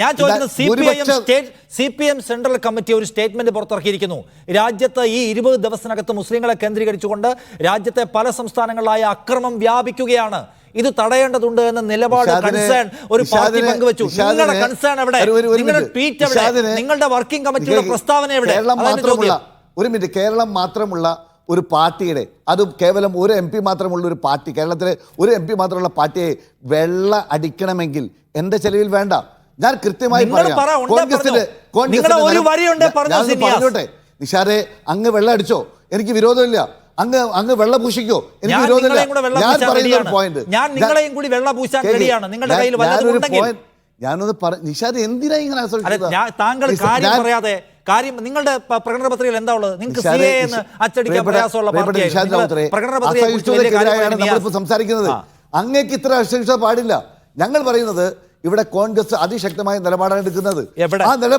ഞാൻ ചോദിക്കുന്നത് C P I M state C P M central committee ഒരു statement പുറത്തിറക്കിയിരിക്കുന്നു. രാജ്യത്ത് ഈ ഇരുപത് ദിവസത്തിനകത്ത് മുസ്ലിങ്ങളെ കേന്ദ്രീകരിച്ചുകൊണ്ട് രാജ്യത്തെ പല സംസ്ഥാനങ്ങളിലായ അക്രമം വ്യാപിക്കുകയാണ്. ഇത് തടയേണ്ടതുണ്ട് എന്ന നിലപാട് കൺസേൺ ഒരു പാർട്ടി പങ്കുവച്ചു. നിങ്ങളുടെ കൺസേൺ എവിടെ? നിങ്ങളുടെ. ട്വീറ്റ് എവിടെ? നിങ്ങളുടെ വർക്കിംഗ് കമ്മിറ്റിയുടെ പ്രസ്താവന എവിടെ. ഒരു മിനിറ്റ്. കേരളം മാത്രമുള്ള ഒരു പാർട്ടിയുടെ അത് കേവലം ഒരു എം പി മാത്രമുള്ള ഒരു പാർട്ടി കേരളത്തിലെ ഒരു എം പി മാത്രമുള്ള പാർട്ടിയെ വെള്ള അടിക്കണമെങ്കിൽ എന്റെ ചെലവിൽ വേണ്ട? ഞാൻ കൃത്യമായി കോൺഗ്രസിന്റെ. കോൺഗ്രസിന്റെ നിഷാരെ അങ്ങ് വെള്ളം അടിച്ചോ. എനിക്ക് വിരോധമില്ല. അങ്ങ് അങ്ങ് വെള്ള പൂശിക്കോ. എനിക്ക് വിരോധമില്ല. ഞാൻ പറയുന്ന ഒരു പോയിന്റ് ഞാൻ നിങ്ങളെയും കൂടി വെള്ള പൂശാൻ റെഡിയാണ്. നിങ്ങളുടെ കയ്യിൽ വല്ലതും ഞാനൊന്ന് പറ നിഷാദ് എന്തിനാ ഇങ്ങനെ താങ്കൾ കാര്യം പറയാതെ കാര്യം നിങ്ങളുടെ പ്രകടന പത്രികയിൽ എന്താ ഉള്ളത്? നിങ്ങൾക്ക് സി എ എന്ന് അച്ചടിക്കാൻ പ്രയാസമുള്ള പ്രകടന പത്രികയാണ് കുറിച്ച് വലിയ അസഹിഷ്ണുതയ്ക്കെതിരായാണ് കാര്യം നമ്മളിപ്പോ സംസാരിക്കുന്നത്. അങ്ങേക്ക് ഇത്ര അസഹിഷ്ണുത പാടില്ല. ഞങ്ങൾ പറയുന്നത് ഇവിടെ കോൺഗ്രസ് അതിശക്തമായ നിലപാടാണ് എടുക്കുന്നത്. എവിടെ? ആ നില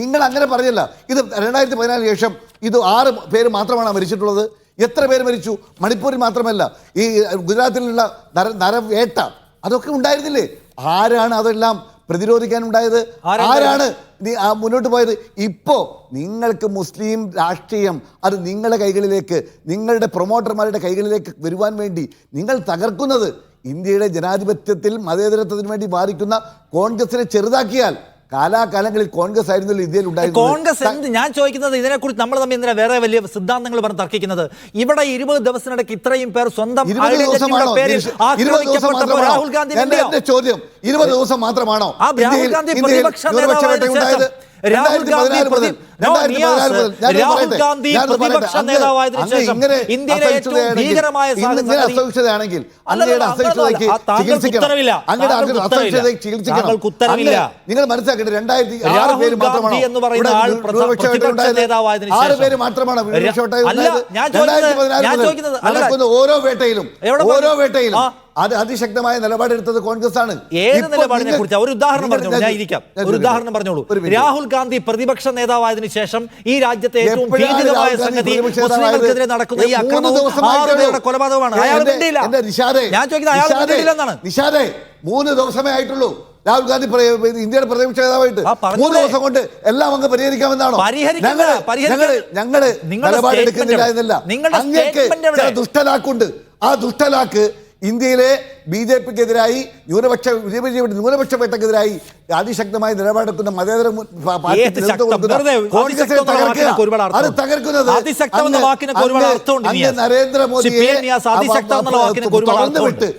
നിങ്ങൾ അങ്ങനെ പറഞ്ഞല്ല. ഇത് രണ്ടായിരത്തി പതിനാലിന് ശേഷം ഇത് ആറ് പേര് മാത്രമാണ് മരിച്ചിട്ടുള്ളത്. എത്ര പേര് മരിച്ചു? മണിപ്പൂരിൽ മാത്രമല്ല. ഈ ഗുജറാത്തിലുള്ള നര നരവേട്ട അതൊക്കെ ഉണ്ടായിരുന്നില്ലേ? ആരാണ് അതെല്ലാം പ്രതിരോധിക്കാൻ ഉണ്ടായത് ആരാ ആരാണ് നീ ആ മുന്നോട്ട് പോയത്? ഇപ്പോ നിങ്ങൾക്ക് മുസ്ലിം രാഷ്ട്രീയം അത് നിങ്ങളുടെ കൈകളിലേക്ക് നിങ്ങളുടെ പ്രൊമോട്ടർമാരുടെ കൈകളിലേക്ക് വരുവാൻ വേണ്ടി നിങ്ങൾ തകർക്കുന്നത് ഇന്ത്യയുടെ ജനാധിപത്യത്തിൽ മതേതരത്വത്തിന് വേണ്ടി വാദിക്കുന്ന കോൺഗ്രസിനെ ചെറുതാക്കിയാൽ കാലാകാലങ്ങളിൽ കോൺഗ്രസ് ആയിരുന്നല്ലോ ഇന്ത്യയിൽ കോൺഗ്രസ് ഉണ്ടായിരുന്നത് എന്ത്? ഞാൻ ചോദിക്കുന്നത് ഇതിനെക്കുറിച്ച് നമ്മൾ തമ്മിൽ എന്തിനാ വേറെ വലിയ സിദ്ധാന്തങ്ങൾ പറഞ്ഞ് തർക്കിക്കുന്നത്? ഇവിടെ ഇരുപത് ദിവസത്തിനിടയ്ക്ക് ഇത്രയും പേർ സ്വന്തം രാഹുൽ ഗാന്ധി? ചോദ്യം. ഇരുപത് ദിവസം മാത്രമാണോ? രാഹുൽ ഗാന്ധി പ്രതിപക്ഷ ന്യൂനപക്ഷ രാഹുൽ ഗാന്ധി രാഹുൽ ഗാന്ധി പ്രതിപക്ഷ നേതാവായതിനു ശേഷം ഇന്ത്യയിലെ ഏറ്റവും ഭീകരമായ അല്ലല്ല, അങ്ങയുടെ താങ്കൾക്ക് ചികിത്സിക്കണം. അങ്ങയുടെ താങ്കൾക്ക് അസഹിഷ്ണുതയ്ക്ക് ചികിത്സിക്കണം ഉത്തരവില്ല. നിങ്ങൾ മനസ്സിലാക്കട്ടെ രണ്ടായിരത്തി ആറ് പേര് നേതാവായതിനു ആറ്. പേര് മാത്രമാണ് ഓരോ വേട്ടയിലും ഓരോ വേട്ടയിലും. അത് അതിശക്തമായ നിലപാടെടുത്തത് കോൺഗ്രസ് ആണ് ഏത് നിലപാടിനെ കുറിച്ച്? ഒരു ഉദാഹരണം പറഞ്ഞോളൂ. ഞാൻ ഇരിക്കാം. ഒരു ഉദാഹരണം പറഞ്ഞോളൂ. രാഹുൽ ഗാന്ധി പ്രതിപക്ഷ നേതാവായതിനു ശേഷം ഈ രാജ്യത്തെ ഏറ്റവും ഭീകരമായ സംഗതി? മുസ്ലിങ്ങൾക്കെതിരെ? നടക്കുന്ന ഈ മൂന്ന് അക്രമവും കൊലപാതകമാണ്. അയാൾ ഞാൻ ചോദിക്കുന്നത് അയാൾ നിഷാദേ, മിണ്ടിയില്ലെന്നാണ് നിഷാദേ മൂന്ന് ദിവസമേ ആയിട്ടുള്ളൂ രാഹുൽ ഗാന്ധി ഇന്ത്യയുടെ പ്രതിപക്ഷ നേതാവായിട്ട്. മൂന്ന് ദിവസം കൊണ്ട് എല്ലാം അങ്ങ് പരിഹരിക്കാമെന്നാണോ? ഞങ്ങൾ നിലപാടെടുക്കുന്നില്ല എന്നല്ല. അങ്ങേക്ക് ദുഷ്ടലാക്കുണ്ട് ആ ദുഷ്ടലാക്ക് ഇന്ത്യയിലെ ബി ജെ പിക്കെതിരായി ന്യൂനപക്ഷ ന്യൂനപക്ഷ വേട്ടക്കെതിരായി അതിശക്തമായ നിലപാടെടുക്കുന്ന മതേതര കോൺഗ്രസിനെ തകർക്കുക. അത്. തകർക്കുന്നത്. നരേന്ദ്രമോദിയെ തുറന്നു വിട്ട്